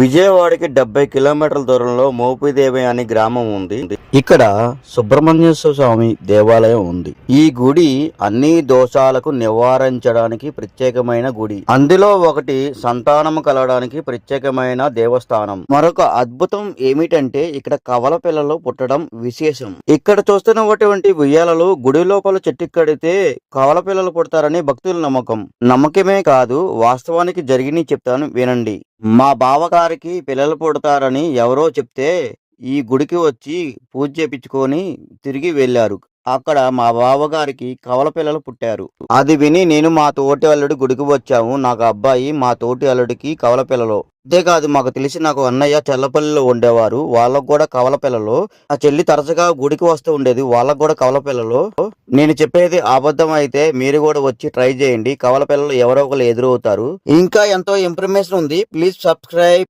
విజయవాడకి డెబ్బై కిలోమీటర్ల దూరంలో మోపిదేవి అనే గ్రామం ఉంది. ఇక్కడ సుబ్రహ్మణ్యేశ్వర స్వామి దేవాలయం ఉంది. ఈ గుడి అన్ని దోషాలకు నివారించడానికి ప్రత్యేకమైన గుడి. అందులో ఒకటి సంతానము కలగడానికి ప్రత్యేకమైన దేవస్థానం. మరొక అద్భుతం ఏమిటంటే ఇక్కడ కవల పిల్లలు పుట్టడం విశేషం. ఇక్కడ చూస్తున్నటువంటి ఉయ్యాలలో గుడి లోపల చెట్టు కడితే కవల పిల్లలు పుడతారని భక్తుల నమ్మకం. నమ్మకమే కాదు వాస్తవానికి జరిగిన చెప్తాను వినండి. మా బావగారికి పిల్లలు పుడతారని ఎవరో చెప్తే ఈ గుడికి వచ్చి పూజ చేపించుకొని తిరిగి వెళ్ళారు. అక్కడ మా బావగారికి కవల పిల్లలు పుట్టారు. అది విని నేను మా తోటి అల్లుడి గుడికి వచ్చాము. నాకు అబ్బాయి మా తోటి అల్లుడికి కవల పిల్లలు. అంతేకాదు మాకు తెలిసి నాకు అన్నయ్య చెల్లపల్లిలో ఉండేవారు. వాళ్ళకు కూడా కవల పిల్లలు. ఆ చెల్లి తరచుగా గుడికి వస్తూ ఉండేది. వాళ్ళకు కూడా కవల పిల్లలు. నేను చెప్పేది అబద్ధం అయితే మీరు కూడా వచ్చి ట్రై చేయండి. కవల పిల్లలు ఎవరో ఒకరు ఎదురవుతారు. ఇంకా ఎంతో ఇన్ఫర్మేషన్ ఉంది. Please subscribe